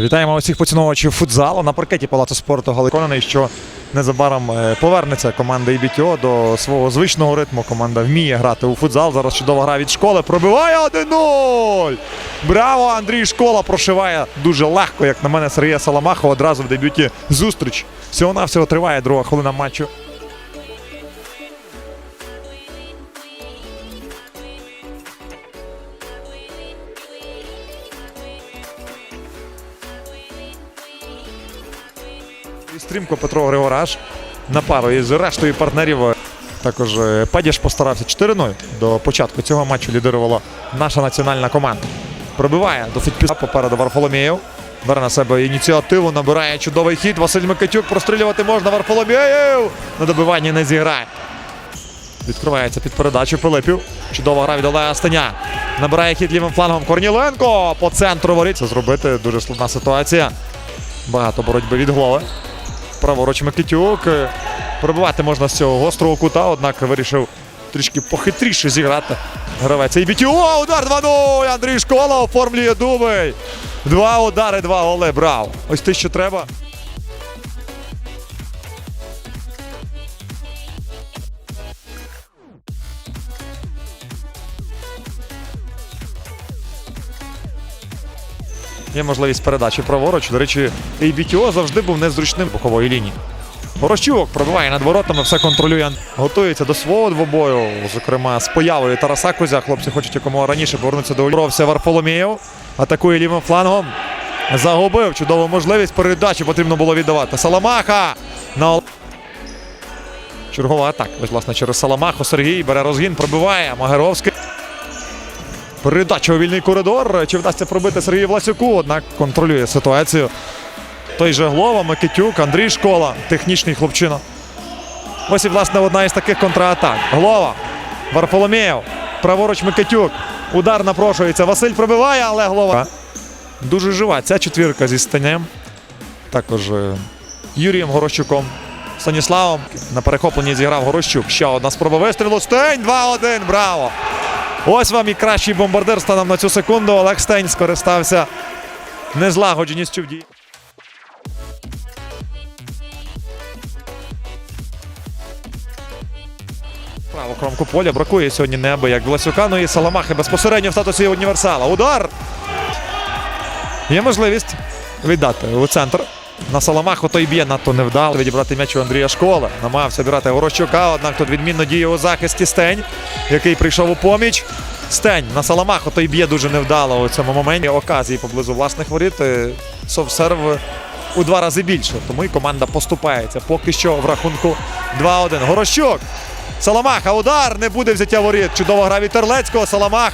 Вітаємо усіх поціновувачів футзалу на паркеті Палацу спорту Галиконаний, що незабаром е, повернеться команда ІБТО до свого звичного ритму. Команда вміє грати у футзал. Зараз чудова гра від школи. Пробиває 1-0! Браво! Андрій Школа прошиває дуже легко, як на мене, Сергія Саламахова одразу в дебюті зустріч. Всього-навсього триває друга хвилина матчу. Стрімко Петро Григораш на пару із рештою партнерів. Також е, Падіш постарався 4-0 до початку цього матчу лідирувала наша національна команда. Пробиває до фітпіса попереду Варфоломєєв. Бере на себе ініціативу, набирає чудовий хід. Василь Микитюк прострілювати можна. Варфоломєєв на добиванні не зіграє. Відкривається під передачу Пилипів. Чудова гра від Олега Стеня. Набирає хід лівим флангом Корніленко. По центру воріт. Це зробити дуже складна ситуація. Багато боротьби від голови. Праворуч Микитюк. Е, Пробивати можна з цього гострого кута, однак вирішив трішки похитріше зіграти. Гравець І бітюо! удар 2-0. Андрій Школа оформлює дубель. Два удари, два голи. Браво. Ось те, що треба. Є можливість передачі праворуч. До речі, ABTO завжди був незручним бокової лінії. Горощук пробиває над воротами, все контролює. Готується до свого двобою. Зокрема, з появою Тараса Кузя. Хлопці хочуть якомога раніше повернутися до Боровся Варфоломєєв. Атакує лівим флангом. Загубив чудову можливість. Передачу потрібно було віддавати. Саламаха на Чергова атака. Ось, власне, через Саламаху Сергій бере розгін, пробиває. Магеровський. Передача у вільний коридор. Чи вдасться пробити Сергію Власюку? Однак контролює ситуацію. Той же Глова, Микитюк, Андрій Школа, технічний хлопчина. Ось і, власне, одна із таких контратак. Глова, Варфоломєєв, праворуч Микитюк. Удар напрошується. Василь пробиває, але Глова. Дуже жива ця четвірка зі Станем. Також е, Юрієм Горощуком. Станіславом на перехопленні зіграв Горощук. Ще одна спроба вистрілу. Стень 2-1. Браво! Ось вам і кращий бомбардир станом на цю секунду. Олег Стень скористався незлагодженістю в дії. Праву кромку поля бракує сьогодні неабияк Власюка. Ну і Саламахи безпосередньо в статусі універсала. Удар! Є можливість віддати у центр. На Саламаху той б'є надто невдало. Відібрати м'яч у Андрія Школи. Намагався обірати Горощука, однак тут відмінно діє у захисті Стень, який прийшов у поміч. Стень на Саламаху той б'є дуже невдало у цьому моменті. Оказії поблизу власних воріт. е, Совсерв у два рази більше. Тому і команда поступається. Поки що в рахунку 2-1. Горощук. Саламаха, удар, не буде взяття воріт. Чудова гра від Терлецького. Саламах.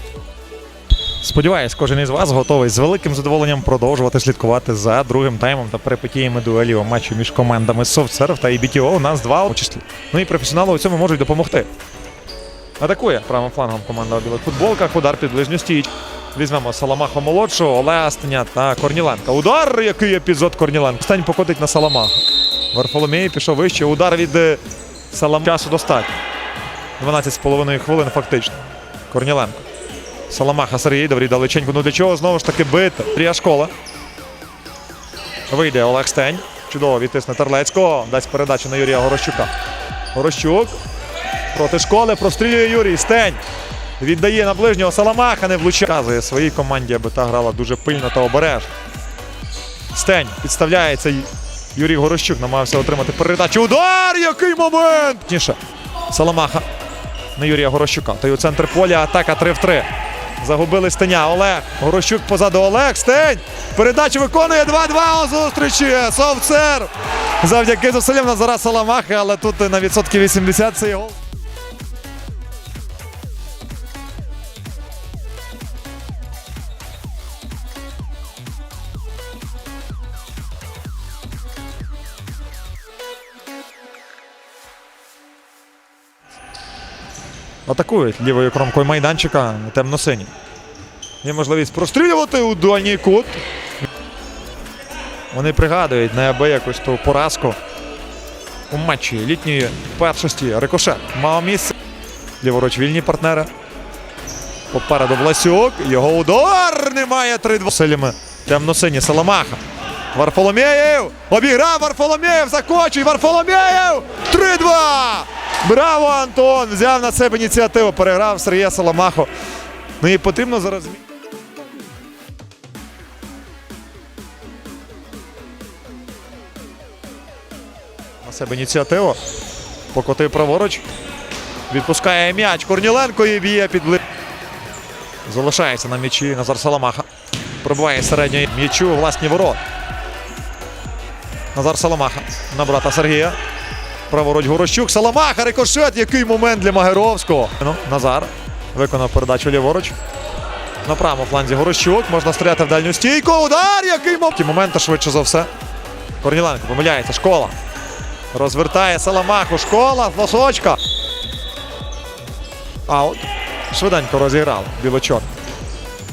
Сподіваюсь, кожен із вас готовий з великим задоволенням продовжувати слідкувати за другим таймом та перипетіями дуелі у матчі між командами SoftServe та IBTO. У нас два у числі. Ну і професіонали у цьому можуть допомогти. Атакує правим флангом команда у білих футболках. Удар під ближню стіч. Візьмемо Саламаху молодшого, Олега Стеня та Корніленка. Удар, який епізод Корніленка. Стань покотить на Саламаху. Варфоломій пішов вище. Удар від е, Салам. Часу достатньо. 12,5 хвилин фактично. Корніленко. Саламаха Сергій, добрий далеченько. Ну для чого знову ж таки бити? Трія школа. Вийде Олег Стень. Чудово відтисне Терлецького. Дасть передачу на Юрія Горощука. Горощук. Проти школи прострілює Юрій. Стень. Віддає на ближнього Саламаха, не влучає. Казує своїй команді, аби та грала дуже пильно та обережно. Стень підставляється. Юрій Горощук намагався отримати передачу. Удар! Який момент! Ніше. Саламаха на Юрія Горощука. Той у центр поля атака 3 в 3. Загубили Стеня. Олег. Горощук позаду Олег. Стень. Передачу виконує 2-2 у зустрічі. Совцер. Завдяки зусиллям Назара Саламахи, але тут на відсотки 80 це гол. Атакують лівою кромкою майданчика темно-сині. Є можливість прострілювати у дальній кут. Вони пригадують неабиякось ту поразку у матчі літньої першості. Рикошет мав місце. Ліворуч вільні партнери. Попереду Власюк. Його удар немає 3-2. Силями темно-сині Саламаха. Варфоломєєв! Обіграв Варфоломєєв! Закочує Варфоломєєв! 3-2! Браво, Антон! Взяв на себе ініціативу, переграв Сергія Соломаху. Ну і потрібно зараз. На себе ініціативу. Покотив праворуч. Відпускає м'яч. Корніленко і б'є під ли. Залишається на м'ячі Назар Саламаха. Пробиває середньої м'ячу власні ворот. Назар Саламаха на брата Сергія. Праворуч Горощук. Саламаха, рикошет. Який момент для Магеровського. Ну, Назар виконав передачу ліворуч. На правому фланзі Горощук. Можна стріляти в дальню стійку. Удар! Який момент. Ті моменти швидше за все. Корніленко помиляється. Школа. Розвертає Саламаху. Школа. Носочка. Аут. Швиденько розіграв білочор.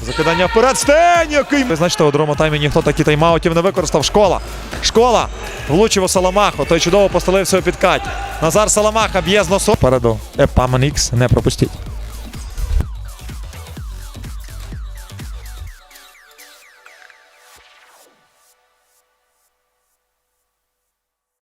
Закидання вперед. Стень, який. Ви знаєте, у другому таймі ніхто такі тайм-аутів не використав. Школа. Школа. Влучив у Саламаху. Той чудово постелився у підкаті. Назар Саламаха б'є з носу. Переду. Епамен Ікс. Не пропустіть.